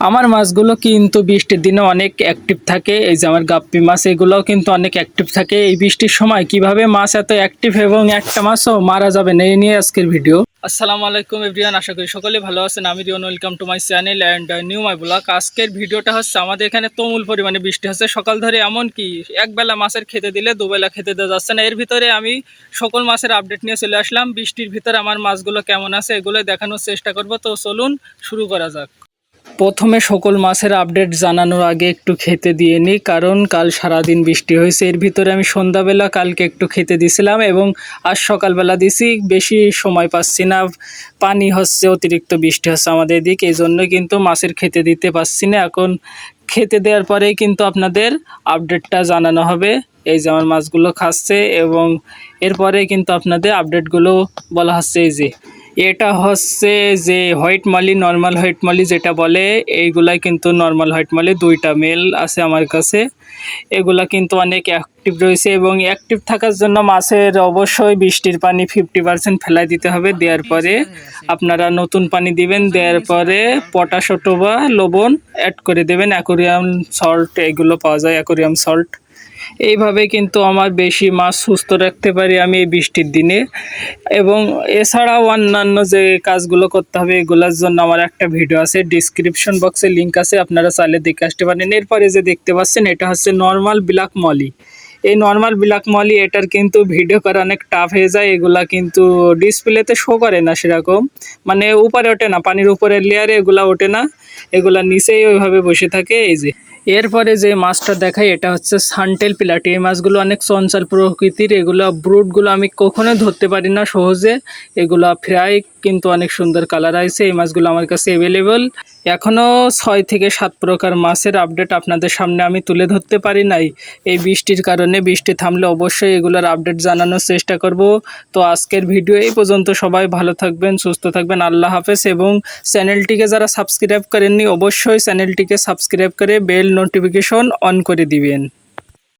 আমার মাছগুলো কিন্তু বৃষ্টির দিনে অনেক অ্যাক্টিভ থাকে। এই যে আমার গাপ্পি মাছ, এগুলোও কিন্তু অনেক অ্যাক্টিভ থাকে। এই বৃষ্টির সময় কীভাবে মাছ এত অ্যাক্টিভ এবং একটা মাছও মারা যাবে না এই নিয়ে আজকের ভিডিও আসসালামু আলাইকুম এভরিওয়ান আশা করি সকলে ভালো আছেন। আমি Riyon welcome to my channel and new my blog আজকের ভিডিওটা হচ্ছে, আমাদের এখানে তুমুল পরিমাণে বৃষ্টি হচ্ছে। সকাল ধরে এমন কি, একবেলা মাছের খেতে দিলে, দুবেলা খেতে দেওয়া যাচ্ছে না। এর ভিতরে আমি সকল মাছের আপডেট নিয়ে চলে আসলাম। বৃষ্টির ভিতরে আমার মাছগুলো কেমন আছে এগুলো দেখানোর চেষ্টা করব। তো চলুন, শুরু করা যাক। প্রথমে সকল মাছের আপডেট জানানোর আগে একটু খেতে দিয়ে নিই, কারণ কাল সারাদিন বৃষ্টি হয়েছে। এর ভিতরে আমি সন্ধ্যাবেলা কালকে একটু খেতে দিছিলাম এবং আজ সকালবেলা দিছি, বেশি সময় পাচ্ছি না। পানি হচ্ছে, অতিরিক্ত বৃষ্টি হচ্ছে আমাদের এদিকে এই জন্য কিন্তু মাছের খেতে দিতে পারছি না। এখন খেতে দেওয়ার পরেই কিন্তু আপনাদের আপডেটটা জানানো হবে। এই যে আমার মাছগুলো খাচ্ছে এবং এরপরে কিন্তু আপনাদের আপডেটগুলো বলা হচ্ছে এই যে। এটা হচ্ছে যে white molly, normal white molly যেটা বলে, এইগুলাই কিন্তু নর্মাল হোয়াইট মালি, দুইটা মেল আছে আমার কাছে। এগুলা কিন্তু অনেক অ্যাক্টিভ রয়েছে এবং অ্যাক্টিভ থাকার জন্য মাছের অবশ্যই বৃষ্টির পানি ফিফটি পার্সেন্ট ফেলাই দিতে হবে দেওয়ার পরে। আপনারা নতুন পানি দিবেন, দেওয়ার পরে পটাশ অথবা লবণ অ্যাড করে দেবেন। অ্যাকোরিয়াম সল্ট এগুলো পাওয়া যায় অ্যাকোরিয়াম সল্ট এইভাবে কিন্তু আমার বেশি মাছ সুস্থ রাখতে পারি আমি এই বৃষ্টির দিনে। এবং এছাড়াও অন্যান্য যে কাজগুলো করতে হবে এগুলোর জন্য আমার একটা ভিডিও আছে ডিসক্রিপশন বক্সে লিঙ্ক আছে, আপনারা চাইলে দেখে আসতে পারেন। এরপরে যে দেখতে পাচ্ছেন, এটা হচ্ছে নর্মাল ব্ল্যাক মলি এই নর্মাল ব্ল্যাক মলি এটার কিন্তু ভিডিও করা অনেক টাফ হয়ে যায়, এগুলা কিন্তু ডিসপ্লেতে শো করে না সেরকম। মানে উপরে ওঠে না, পানির উপরে লেয়ারে এগুলা ওঠে না, এগুলা নিচেই ওইভাবে বসে থাকে, এই যে। এরপরে যে মাছটা দেখাই, এটা হচ্ছে সানটেল পিলাটি। এই মাছগুলো অনেক চঞ্চল প্রকৃতির। এগুলো, ব্রুটগুলো আমি কখনোই ধরতে পারি না সহজে। এগুলো ফ্রাই কিন্তু অনেক সুন্দর কালার আছে এই মাছগুলো আমার কাছে অ্যাভেলেবল এখনও ছয় থেকে সাত প্রকার মাছের আপডেট আপনাদের সামনে আমি তুলে ধরতে পারি নাই। এই বৃষ্টির কারণে বৃষ্টি থামলে অবশ্যই এগুলোর আপডেট জানানোর চেষ্টা করব। তো আজকের ভিডিও এই পর্যন্ত, সবাই ভালো থাকবেন, সুস্থ থাকবেন, আল্লাহ হাফেজ এবং চ্যানেলটিকে যারা সাবস্ক্রাইব করেননি, অবশ্যই চ্যানেলটিকে সাবস্ক্রাইব করে বেল নোটিফিকেশন অন করে দিবেন।